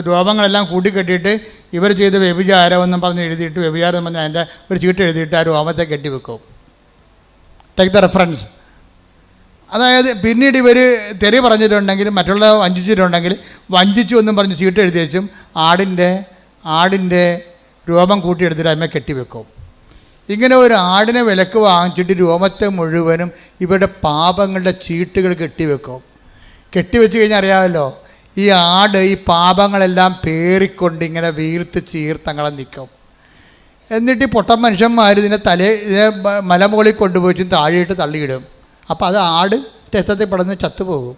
[SPEAKER 1] രോമങ്ങളെല്ലാം കൂട്ടിക്കെട്ടിയിട്ട് ഇവർ ചെയ്ത വ്യഭിചാരം എന്നും പറഞ്ഞ് എഴുതിയിട്ട് വ്യഭിചാരം എന്ന് പറഞ്ഞാൽ അതിന്റെ ഒരു ചീട്ട് എഴുതിയിട്ട് ആ രോമത്തെ കെട്ടിവെക്കും. ടേക്ക് ദ റെഫറൻസ് അതായത് പിന്നീട് ഇവർ തെറി പറഞ്ഞിട്ടുണ്ടെങ്കിൽ മറ്റുള്ള വഞ്ചിച്ചിട്ടുണ്ടെങ്കിൽ വഞ്ചിച്ചു എന്നും പറഞ്ഞ് ചീട്ട് എഴുതി വെച്ചും ആടിന്റെ ആടിന്റെ രോമം കൂട്ടിയെടുത്തിട്ട് അമ്മ കെട്ടിവെക്കും. ഇങ്ങനെ ഒരു ആടിനെ വിലക്ക് വാങ്ങിച്ചിട്ട് രോമത്തെ മുഴുവനും ഇവരുടെ പാപങ്ങളുടെ ചീട്ടുകൾ കെട്ടിവെക്കും. കെട്ടിവെച്ച് കഴിഞ്ഞാൽ അറിയാമല്ലോ ഈ ആട് ഈ പാപങ്ങളെല്ലാം പേറിക്കൊണ്ട് ഇങ്ങനെ വീർത്ത് ചീർത്തങ്ങളെ നിൽക്കും എന്നിട്ട് ഈ പൊട്ടൻ മനുഷ്യന്മാർ ഇതിനെ തലേ ഇതിനെ മലമുകളിൽ കൊണ്ടുപോയിട്ട് താഴെയിട്ട് തള്ളിയിടും. അപ്പോൾ അത് ആട് രക്തത്തിൽ പടന്ന് ചത്തുപോകും.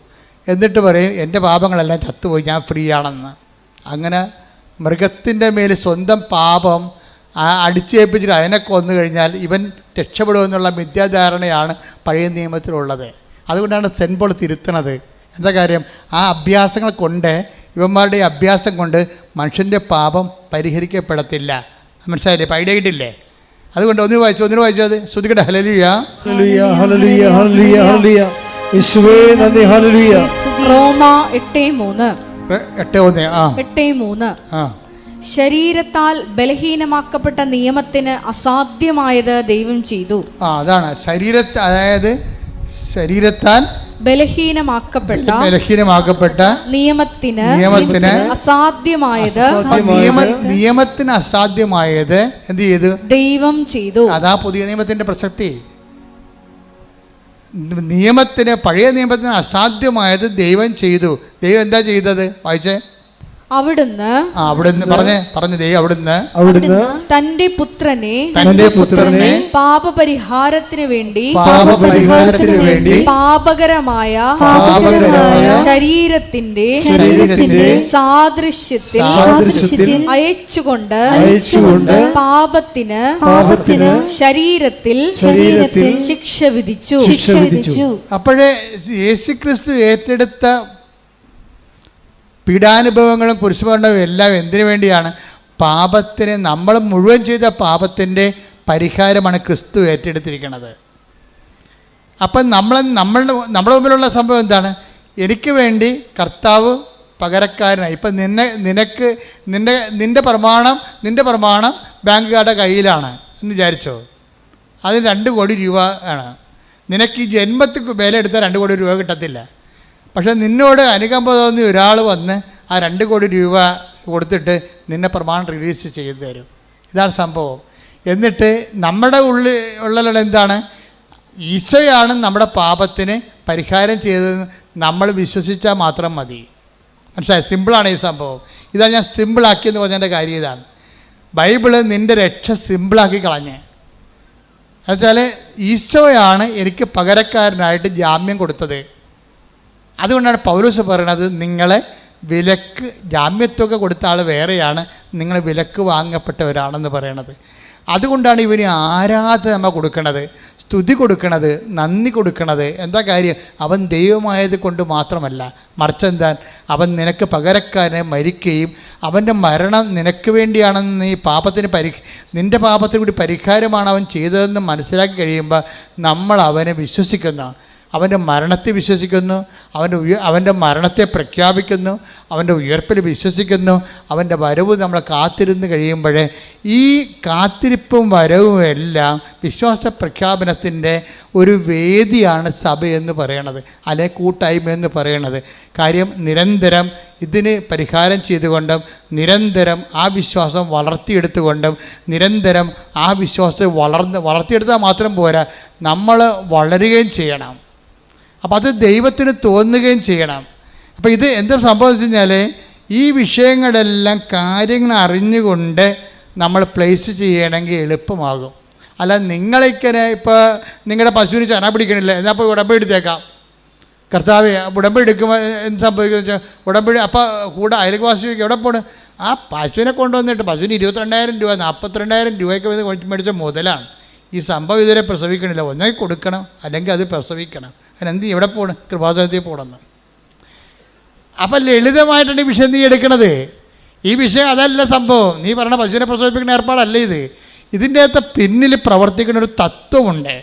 [SPEAKER 1] എന്നിട്ട് പറയും എന്റെ പാപങ്ങളെല്ലാം ചത്തുപോയി ഞാൻ ഫ്രീ ആണെന്ന് അങ്ങനെ മൃഗത്തിന്റെ മേൽ സ്വന്തം പാപം അടിച്ചേൽപ്പിച്ചിട്ട് അതിനെ കൊന്നു കഴിഞ്ഞാൽ ഇവൻ രക്ഷപ്പെടുമെന്നുള്ള മിഥ്യാധാരണയാണ് പഴയ നിയമത്തിലുള്ളത്. അതുകൊണ്ടാണ് സെൻപോൾ പോൾ തിരുത്തണത്. എന്താ കാര്യം? ആ അഭ്യാസങ്ങൾ കൊണ്ട് ഇവന്മാരുടെ ഈ അഭ്യാസം കൊണ്ട് മനുഷ്യന്റെ പാപം പരിഹരിക്കപ്പെടത്തില്ല. മനസ്സിലായില്ലേ? പൈഡ കിട്ടില്ലേ അതുകൊണ്ട് ഒന്ന് വായിച്ചു ഒന്നിനു വായിച്ചത് ശ്രുതികട്ടെ ഹലലിയ
[SPEAKER 3] ഹല്ലേലൂയ. ഹല്ലേലൂയ ഹല്ലേലൂയ ഹല്ലേലൂയ യേശുവേ നന്ദി. ഹല്ലേലൂയ.
[SPEAKER 2] റോമ എട്ട് മൂന്ന്.
[SPEAKER 1] എട്ട് ഒന്ന് ആ.
[SPEAKER 2] എട്ട് മൂന്ന്.
[SPEAKER 1] ആ.
[SPEAKER 2] ശരീരത്താൽ ബലഹീനമാക്കപ്പെട്ട നിയമത്തിന് അസാധ്യമായത് ദൈവം ചെയ്തു.
[SPEAKER 1] ആ അതാണ്. ശരീരത്തെ അതായത് ശരീരത്താൽ
[SPEAKER 2] ബലഹീനമാക്കപ്പെട്ട
[SPEAKER 1] ബലഹീനമാക്കപ്പെട്ട
[SPEAKER 2] നിയമത്തിന്
[SPEAKER 1] നിയമത്തിന്
[SPEAKER 2] അസാധ്യമായത്
[SPEAKER 1] നിയമത്തിന് അസാധ്യമായത് എന്ത് ചെയ്തു?
[SPEAKER 2] ദൈവം ചെയ്തു.
[SPEAKER 1] അതാ പുതിയ നിയമത്തിന്റെ പ്രസക്തി. നിയമത്തിന് പഴയ നിയമത്തിന് അസാധ്യമായത് ദൈവം ചെയ്തു. ദൈവം എന്താ ചെയ്തത്? വായിച്ചേ.
[SPEAKER 2] അവിടുന്ന്
[SPEAKER 1] അവിടുന്ന് പറഞ്ഞേ പറഞ്ഞു ദൈവം അവിടുന്ന്
[SPEAKER 3] അവിടുന്ന്
[SPEAKER 2] തന്റെ പുത്രനെ
[SPEAKER 3] തന്റെ പുത്രനെ
[SPEAKER 2] പാപപരിഹാരത്തിന് വേണ്ടി
[SPEAKER 3] പാപപരിഹാരത്തിന് വേണ്ടി
[SPEAKER 2] പാപകരമായ
[SPEAKER 1] പാപകരമായ
[SPEAKER 2] ശരീരത്തിന്റെ
[SPEAKER 3] ശരീരത്തിന്റെ
[SPEAKER 2] സാദൃശ്യത്തിൽ
[SPEAKER 3] സാദൃശ്യത്തിൽ
[SPEAKER 2] അയച്ചുകൊണ്ട്
[SPEAKER 3] അയച്ചുകൊണ്ട്
[SPEAKER 2] പാപത്തിന്
[SPEAKER 3] പാപത്തിന്
[SPEAKER 2] ശരീരത്തിൽ
[SPEAKER 3] ശരീരത്തിൽ
[SPEAKER 2] ശിക്ഷ വിധിച്ചു.
[SPEAKER 3] ശിക്ഷ വിധിച്ചു.
[SPEAKER 1] അപ്പോഴേ യേശുക്രിസ്തു ഏറ്റെടുത്ത പീഡാനുഭവങ്ങളും കുരിശുമരണവും എല്ലാം എന്തിനു വേണ്ടിയാണ്? പാപത്തിന് നമ്മൾ മുഴുവൻ ചെയ്ത പാപത്തിന്റെ പരിഹാരമാണ് ക്രിസ്തു ഏറ്റെടുത്തിരിക്കുന്നത്. അപ്പം നമ്മൾ നമ്മളുടെ നമ്മുടെ മുമ്പിലുള്ള സംഭവം എന്താണ്? എനിക്ക് വേണ്ടി കർത്താവ് പകരക്കാരനായി. ഇപ്പം നിന്നെ നിനക്ക് നിന്റെ നിന്റെ പ്രമാണം നിന്റെ പ്രമാണം ബാങ്കുകാരുടെ കയ്യിലാണ് എന്ന് വിചാരിച്ചോ? അതിന് രണ്ട് കോടി രൂപ ആണ്. നിനക്ക് ഈ ജന്മത്തിൽ വില എടുത്താൽ രണ്ട് കോടി രൂപ കിട്ടത്തില്ല. പക്ഷേ നിന്നോട് അനുകമ്പ തോന്നി ഒരാൾ വന്ന് ആ രണ്ട് കോടി രൂപ കൊടുത്തിട്ട് നിന്നെ പ്രമാണം റിലീസ് ചെയ്തു തരും. ഇതാണ് സംഭവം. എന്നിട്ട് നമ്മുടെ ഉള്ളിൽ ഉള്ളിലുള്ള എന്താണ്? ഈശോയാണ് നമ്മുടെ പാപത്തിന് പരിഹാരം ചെയ്തതെന്ന് നമ്മൾ വിശ്വസിച്ചാൽ മാത്രം മതി. മനസ്സിലായി? സിമ്പിളാണ് ഈ സംഭവം. ഇതാണ് ഞാൻ സിമ്പിളാക്കിയെന്ന് പറഞ്ഞതിന്റെ കാര്യം ഇതാണ്. ബൈബിൾ നിന്റെ രക്ഷ സിമ്പിളാക്കി കളഞ്ഞ്. എന്നുവെച്ചാൽ ഈശോയാണ് എനിക്ക് പകരക്കാരനായിട്ട് ജാമ്യം കൊടുത്തത്. അതുകൊണ്ടാണ് പൗലോസ് പറയണത് നിങ്ങളെ വിലക്ക് ജാമ്യത്തൊക്കെ കൊടുത്ത ആൾ വേറെയാണ് നിങ്ങൾ വിലക്ക് വാങ്ങപ്പെട്ടവരാണെന്ന് പറയണത്. അതുകൊണ്ടാണ് ഇവന് ആരാധന കൊടുക്കണത് സ്തുതി കൊടുക്കണത് നന്ദി കൊടുക്കണത്. എന്താ കാര്യം? അവൻ ദൈവമായത് കൊണ്ട് മാത്രമല്ല മറിച്ചെന്താൻ അവൻ നിനക്ക് പകരക്കാരനെ മരിക്കുകയും അവന്റെ മരണം നിനക്ക് വേണ്ടിയാണെന്ന് നീ പാപത്തിന് പരി നിന്റെ പാപത്തിന് കൂടി പരിഹാരമാണ് അവൻ ചെയ്തതെന്ന് മനസ്സിലാക്കി കഴിയുമ്പോൾ നമ്മൾ അവനെ വിശ്വസിക്കുന്ന അവന്റെ മരണത്തെ വിശ്വസിക്കുന്നു അവന്റെ ഉയ അവന്റെ മരണത്തെ പ്രഖ്യാപിക്കുന്നു അവന്റെ ഉയർപ്പിൽ വിശ്വസിക്കുന്നു അവന്റെ വരവ് നമ്മൾ കാത്തിരുന്ന് കഴിയുമ്പോഴേ ഈ കാത്തിരിപ്പും വരവും എല്ലാം വിശ്വാസ പ്രഖ്യാപനത്തിന്റെ ഒരു വേദിയാണ് സഭയെന്ന് പറയണത് അല്ലെ കൂട്ടായ്മ എന്ന് പറയണത്. കാര്യം നിരന്തരം ഇതിന് പരിഹാരം ചെയ്തുകൊണ്ടും നിരന്തരം ആ വിശ്വാസം വളർത്തിയെടുത്തുകൊണ്ടും നിരന്തരം ആ വിശ്വാസത്തെ വളർന്ന് വളർത്തിയെടുത്താൽ മാത്രം പോരാ നമ്മൾ വളരുകയും ചെയ്യണം. അപ്പോൾ അത് ദൈവത്തിന് തോന്നുകയും ചെയ്യണം. അപ്പോൾ ഇത് എന്താ സംഭവിച്ചു കഴിഞ്ഞാൽ ഈ വിഷയങ്ങളെല്ലാം കാര്യങ്ങൾ അറിഞ്ഞുകൊണ്ട് നമ്മൾ പ്ലേസ് ചെയ്യണമെങ്കിൽ എളുപ്പമാകും. അല്ല നിങ്ങളിങ്ങനെ ഇപ്പോൾ നിങ്ങളുടെ പശുവിന് ചന പിടിക്കണില്ല. എന്നാൽ അപ്പോൾ ഉടമ്പടി എടുത്തേക്കാം. കർത്താവ് ഉടമ്പടി എടുക്കുമ്പോൾ എന്ത് സംഭവിക്കുന്നത് വെച്ചാൽ അപ്പോൾ കൂടെ അയൽവാസി എവിടെ പോണ്? ആ പശുവിനെ കൊണ്ടുവന്നിട്ട് പശുവിന് ഇരുപത്തിരണ്ടായിരം രൂപ നാൽപ്പത്തിരണ്ടായിരം രൂപയ്ക്ക് മേടിച്ച മുതലാണ്. ഈ സംഭവം ഇതുവരെ പ്രസവിക്കണില്ല. ഒന്നായി കൊടുക്കണം. അല്ലെങ്കിൽ അത് പ്രസവിക്കണം. അതിനെന്ത് എവിടെ പോണ്? കൃപാസനത്തിൽ പോകണമെന്ന് അപ്പം ലളിതമായിട്ടാണ് ഈ വിഷയം നീ എടുക്കണത്. ഈ വിഷയം അതല്ല സംഭവം. നീ പറഞ്ഞ പശുവിനെ പ്രസവിപ്പിക്കുന്ന ഏർപ്പാടല്ല ഇത്. ഇതിന്റെ അകത്ത് പിന്നിൽ പ്രവർത്തിക്കുന്ന ഒരു തത്വമുണ്ട്.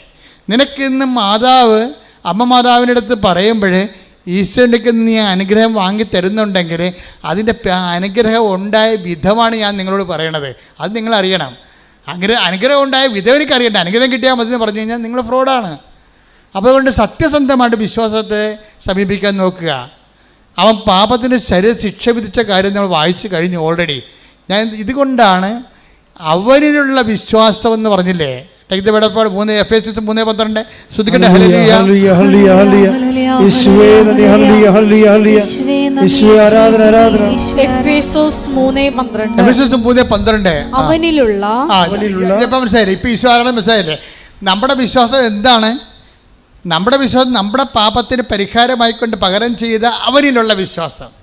[SPEAKER 1] നിനക്കിന്ന് മാതാവ് അമ്മ മാതാവിന്റെ അടുത്ത് പറയുമ്പോൾ ഈശോയ്ക്ക് നീ അനുഗ്രഹം വാങ്ങി തരുന്നുണ്ടെങ്കിൽ അതിന്റെ അനുഗ്രഹം ഉണ്ടായ വിധമാണ് ഞാൻ നിങ്ങളോട് പറയണത്. അത് നിങ്ങൾ അറിയണം അനുഗ്രഹം അനുഗ്രഹം ഉണ്ടായ വിധം എനിക്ക് അറിയണ്ട അനുഗ്രഹം കിട്ടിയാൽ മതി എന്ന് പറഞ്ഞു കഴിഞ്ഞാൽ നിങ്ങൾ ഫ്രോഡാണ് അപ്പോൾ അതുകൊണ്ട് സത്യസന്ധമായിട്ട് വിശ്വാസത്തെ സമീപിക്കാൻ നോക്കുക. അവൻ പാപത്തിന് ശരീര ശിക്ഷ വിധിച്ച കാര്യം നമ്മൾ വായിച്ചു കഴിഞ്ഞു ഓൾറെഡി ഞാൻ ഇതുകൊണ്ടാണ് അവനിലുള്ള വിശ്വാസം എന്ന് പറഞ്ഞില്ലേ? ടേക്ക് വെടപ്പാട് മൂന്ന് എഫ് എസ് എസ് മൂന്ന് പന്ത്രണ്ട്. ശ്രദ്ധിക്കട്ടെ
[SPEAKER 3] ആരാധന ആരാധന.
[SPEAKER 2] അവനിലുള്ള
[SPEAKER 1] ആ ഇപ്പം മനസ്സിലായില്ലേ? ഇപ്പം ഈശോ ആരാണ് മനസ്സിലായില്ലേ? നമ്മുടെ വിശ്വാസം എന്താണ്? നമ്മുടെ വിശ്വാസം നമ്മുടെ പാപത്തിന് പരിഹാരമായിക്കൊണ്ട് പകരം ചെയ്ത അവരിലുള്ള വിശ്വാസം.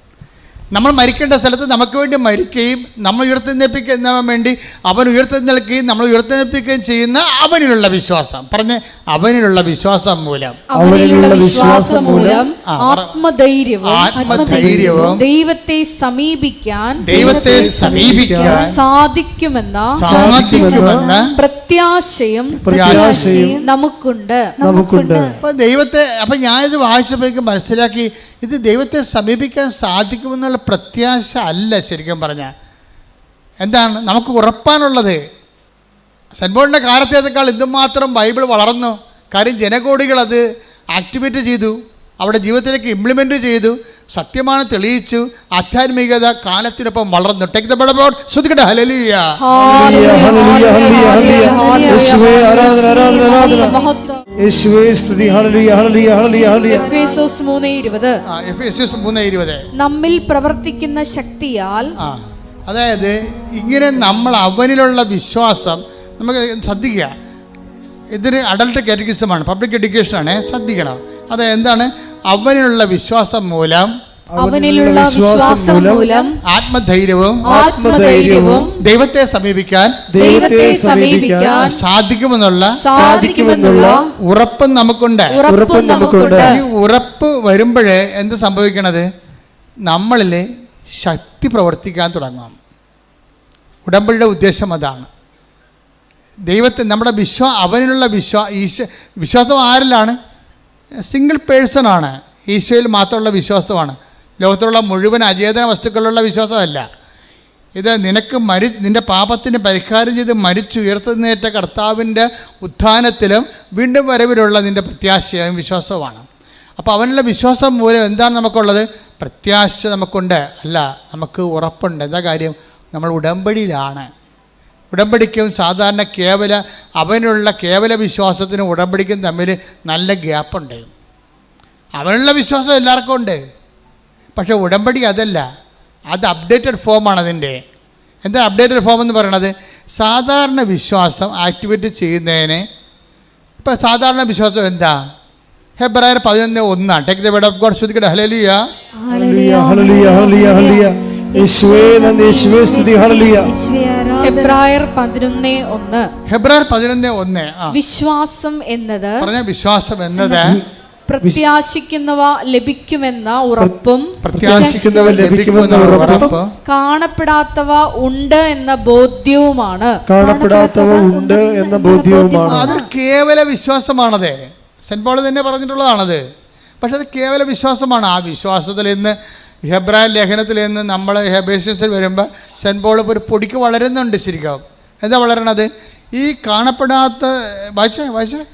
[SPEAKER 1] നമ്മൾ മരിക്കേണ്ട സ്ഥലത്ത് നമുക്ക് വേണ്ടി മരിക്കുകയും നമ്മൾ ഉയർത്തെഴുന്നേൽപ്പിക്കുന്ന വേണ്ടി അവൻ ഉയർത്തെഴുന്നേൽക്കുകയും നമ്മൾ ഉയർത്തെഴുന്നേൽപ്പിക്കുകയും ചെയ്യുന്ന അവനിലുള്ള വിശ്വാസം. പറഞ്ഞ് അവനിലുള്ള വിശ്വാസം മൂലം.
[SPEAKER 2] അവനിലുള്ള വിശ്വാസം മൂലം ആത്മധൈര്യവും
[SPEAKER 1] ആത്മധൈര്യവും
[SPEAKER 2] ദൈവത്തെ സമീപിക്കാൻ
[SPEAKER 1] ദൈവത്തെ സമീപിക്കാൻ
[SPEAKER 2] സാധിക്കുമെന്ന
[SPEAKER 1] സാധിക്കുമെന്ന
[SPEAKER 2] പ്രത്യാശയും
[SPEAKER 3] പ്രത്യാശയും
[SPEAKER 2] നമുക്കുണ്ട്.
[SPEAKER 3] നമുക്കുണ്ട്.
[SPEAKER 1] അപ്പോൾ ദൈവത്തെ അപ്പൊ ഞാനിത് വായിച്ചപ്പോഴേക്കും മനസ്സിലാക്കി ഇത് ദൈവത്തെ സമീപിക്കാൻ സാധിക്കുമെന്നുള്ള പ്രത്യാശ അല്ല ശരിക്കും പറഞ്ഞാൽ എന്താണ്? നമുക്ക് ഉറപ്പാനുള്ളത് സെൻബോളിന്റെ കാലത്തേക്കാൾ എന്തുമാത്രം ബൈബിൾ വളർന്നു. കാര്യം ജനകോടികൾ അത് ആക്ടിവേറ്റ് ചെയ്തു. അവിടെ ജീവിതത്തിലേക്ക് ഇംപ്ലിമെന്റ് ചെയ്തു. സത്യമാണ് തെളിയിച്ചു. ആധ്യാത്മികത കാലത്തിനൊപ്പം വളർന്നു. ടേക്ക് ദ ബെഡ് ശ്രദ്ധിക്കട്ടെ. ഹലലിയ
[SPEAKER 2] നമ്മിൽ പ്രവർത്തിക്കുന്ന ശക്തിയാൽ
[SPEAKER 1] അതായത് ഇങ്ങനെ നമ്മൾ അവനിലുള്ള വിശ്വാസം നമുക്ക് ശ്രദ്ധിക്കുക. ഇതൊരു അഡൽട്ട് കാറ്റഗിസമാണ് പബ്ലിക് എഡ്യൂക്കേഷനാണ് ശ്രദ്ധിക്കണം. അത് എന്താണ്? അവനിലുള്ള വിശ്വാസം മൂലം
[SPEAKER 2] അവനിലുള്ള വിശ്വാസം മൂലം
[SPEAKER 1] ആത്മധൈര്യവും
[SPEAKER 2] ആത്മധൈര്യവും
[SPEAKER 1] ദൈവത്തെ സമീപിക്കാൻ
[SPEAKER 2] ദൈവത്തെ സമീപിക്കാൻ
[SPEAKER 1] സാധിക്കുമെന്നുള്ള
[SPEAKER 2] സാധിക്കുമെന്നുള്ള
[SPEAKER 1] ഉറപ്പും നമുക്കുണ്ട്.
[SPEAKER 2] ഉറപ്പും നമുക്കുണ്ട്.
[SPEAKER 1] ഈ ഉറപ്പ് വരുമ്പോഴേ എന്ത് സംഭവിക്കണത്? നമ്മളിൽ ശക്തി പ്രവർത്തിക്കാൻ തുടങ്ങും. ഉടമ്പടിയുടെ ഉദ്ദേശം അതാണ്. ദൈവത്തെ നമ്മുടെ വിശ്വാ അവനിലുള്ള വിശ്വാ ഈശ വിശ്വാസം ആരിലാണ്? സിംഗിൾ പേഴ്സൺ ആണ്. ഈശോയിൽ മാത്രമുള്ള വിശ്വാസമാണ്. ലോകത്തിലുള്ള മുഴുവൻ അചേതന വസ്തുക്കളിലുള്ള വിശ്വാസമല്ല. ഇത് നിനക്ക് മരി നിന്റെ പാപത്തിന് പരിഹാരം ചെയ്ത് മരിച്ചുയർത്തുന്നേറ്റ കർത്താവിന്റെ ഉത്ഥാനത്തിലും വീണ്ടും വരവിലുള്ള നിന്റെ പ്രത്യാശയും വിശ്വാസവുമാണ്. അപ്പോൾ അവനുള്ള വിശ്വാസം മൂലം എന്താണ് നമുക്കുള്ളത്? പ്രത്യാശ നമുക്കുണ്ട്. അല്ല നമുക്ക് ഉറപ്പുണ്ട്. എന്താ കാര്യം? നമ്മൾ ഉടമ്പടിയിലാണ്. ഉടമ്പടിക്കും സാധാരണ കേവല അവനുള്ള കേവല വിശ്വാസത്തിനും ഉടമ്പടിക്കും തമ്മിൽ നല്ല ഗ്യാപ്പുണ്ട്. അവനുള്ള വിശ്വാസം എല്ലാവർക്കും ഉണ്ട്. പക്ഷെ ഉടമ്പടി അതല്ല. അത് അപ്ഡേറ്റഡ് ഫോമാണ് അതിന്റെ. എന്താ അപ്ഡേറ്റഡ് ഫോം എന്ന് പറയണത്? സാധാരണ വിശ്വാസം ആക്ടിവേറ്റ് ചെയ്യുന്നതിന് ഇപ്പം സാധാരണ വിശ്വാസം എന്താ? ഹെബ്രായർ പതിനൊന്ന് ഒന്നാണ് take the word of God ശ്രദ്ധിക്കട്ടെ. ഹല്ലേലൂയ
[SPEAKER 3] ഹല്ലേലൂയ
[SPEAKER 2] ഹെബ്രായർ പതിനൊന്ന് ഒന്ന്.
[SPEAKER 1] ഹെബ്രായർ പതിനൊന്ന് ഒന്ന്
[SPEAKER 2] വിശ്വാസം എന്നത്
[SPEAKER 1] പറഞ്ഞ വിശ്വാസം എന്നത്
[SPEAKER 2] പ്രത്യാശിക്കുന്നവ ലഭിക്കുമെന്ന ഉറപ്പും
[SPEAKER 3] പ്രത്യാശിക്കുന്നവ ലഭിക്കുമെന്ന ഉറപ്പും
[SPEAKER 2] കാണപ്പെടാത്തവ ഉണ്ട് എന്ന ബോധ്യവുമാണ്.
[SPEAKER 3] കാണപ്പെടാത്തവ ഉണ്ട് എന്ന ബോധ്യവുമാണ്.
[SPEAKER 1] അത് കേവല വിശ്വാസമാണത്. സെന്റ് പോൾ തന്നെ പറഞ്ഞിട്ടുള്ളതാണത്. പക്ഷെ അത് കേവല വിശ്വാസമാണ്. ആ വിശ്വാസത്തിൽ നിന്ന് ഹെബ്രായ ലേഖനത്തിൽ നിന്ന് നമ്മൾ ഹെബേഷ്യസിൽ വരുമ്പോൾ സെന്റ് പോൾ ഇപ്പോൾ ഒരു പൊടിക്ക് വളരുന്നുണ്ട് ശരിക്കും. എന്താ വളരണത്? ഈ കാണപ്പെടാത്ത വായിച്ചേ വായിച്ചേ?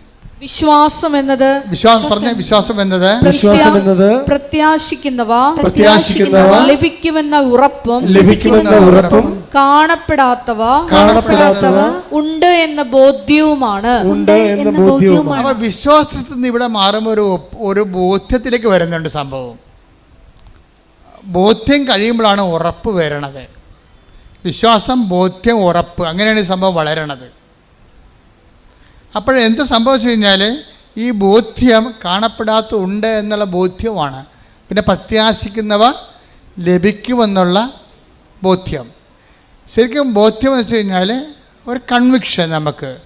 [SPEAKER 2] വിശ്വാസം എന്നത്
[SPEAKER 1] വിശ്വാസം പറഞ്ഞ വിശ്വാസം എന്നത്?
[SPEAKER 3] വിശ്വാസം എന്നത്?
[SPEAKER 2] പ്രത്യാശിക്കുന്നവ.
[SPEAKER 3] പ്രത്യാശിക്കുന്നവ?
[SPEAKER 2] ലഭിക്കുമെന്ന ഉറപ്പും
[SPEAKER 3] ലഭിക്കുമെന്ന ഉറപ്പും
[SPEAKER 2] കാണപ്പെടാത്തവ.
[SPEAKER 3] കാണപ്പെടാത്തവ?
[SPEAKER 2] ഉണ്ട് എന്ന ബോധ്യവുമാണ്.
[SPEAKER 3] ഉണ്ട് എന്ന ബോധ്യവുമാണ്.
[SPEAKER 1] വിശ്വാസത്തിൽ നിന്ന് ഇവിടെ മാറുമ്പോൾ ഒരു ഒരു ബോധ്യത്തിലേക്ക് വരുന്നുണ്ട് സംഭവം. ബോധ്യം കഴിയുമ്പോഴാണ് ഉറപ്പ് വരണത്. വിശ്വാസം ബോധ്യം ഉറപ്പ് അങ്ങനെയാണ് ഈ സംഭവം വളരണത്. അപ്പോഴെന്ത് സംഭവിച്ചു കഴിഞ്ഞാൽ ഈ ബോധ്യം കാണപ്പെടാത്ത ഉണ്ട് എന്നുള്ള ബോധ്യമാണ്. പിന്നെ പ്രത്യാശിക്കുന്നവ ലഭിക്കുമെന്നുള്ള ബോധ്യം. ശരിക്കും ബോധ്യം എന്ന് വെച്ച് കഴിഞ്ഞാൽ ഒരു കൺവിക്ഷൻ നമുക്ക്.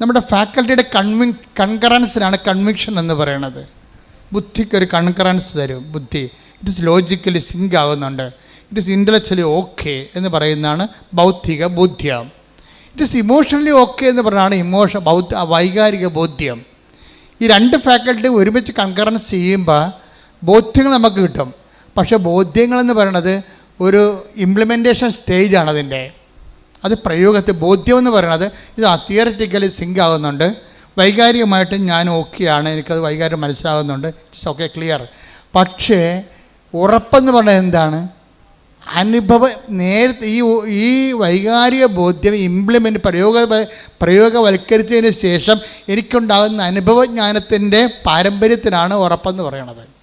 [SPEAKER 1] നമ്മുടെ ഫാക്കൽറ്റിയുടെ കൺവി കൺകറൻസിനാണ് കൺവിക്ഷൻ എന്ന് പറയുന്നത് ബുദ്ധിക്കൊരു കൺകറൻസ് തരും ബുദ്ധി. ഇറ്റ് ഇസ് ലോജിക്കലി സിങ്ക് ആകുന്നുണ്ട് ഇറ്റ് ഇസ് ഇന്റലക്ച്വലി ഓക്കെ എന്ന് പറയുന്നതാണ് ബൗദ്ധിക ബോധ്യം. ഇറ്റ് ഇസ് ഇമോഷണലി ഓക്കെ എന്ന് പറഞ്ഞാണ് ഇമോഷ ബൗദ്ധ വൈകാരിക ബോധ്യം. ഈ രണ്ട് ഫാക്കൽറ്റി ഒരുമിച്ച് കൺകറൻസ് ചെയ്യുമ്പോൾ ബോധ്യങ്ങൾ നമുക്ക് കിട്ടും. പക്ഷേ ബോധ്യങ്ങളെന്ന് പറയണത് ഒരു ഇംപ്ലിമെന്റേഷൻ സ്റ്റേജാണ് അതിന്റെ. അത് പ്രയോഗത്തിൽ ബോധ്യം എന്ന് പറയുന്നത് ഇത് തിയററ്റിക്കലി സിങ്ക് ആകുന്നുണ്ട് വൈകാരികമായിട്ട് ഞാൻ ഓക്കെയാണ് എനിക്കത് വൈകാര്യം മനസ്സിലാകുന്നുണ്ട് ഇറ്റ്സ് ഓക്കെ ക്ലിയർ പക്ഷേ ഉറപ്പെന്ന് പറഞ്ഞാൽ എന്താണ്? അനുഭവ നേരത്തെ ഈ ഈ വൈകാരിക ബോധ്യം ഇംപ്ലിമെന്റ് പ്രയോഗ പ്രയോഗവൽക്കരിച്ചതിന് ശേഷം എനിക്കുണ്ടാകുന്ന അനുഭവജ്ഞാനത്തിന്റെ പാരമ്പര്യത്തിനാണ് ഉറപ്പെന്ന് പറയണത്.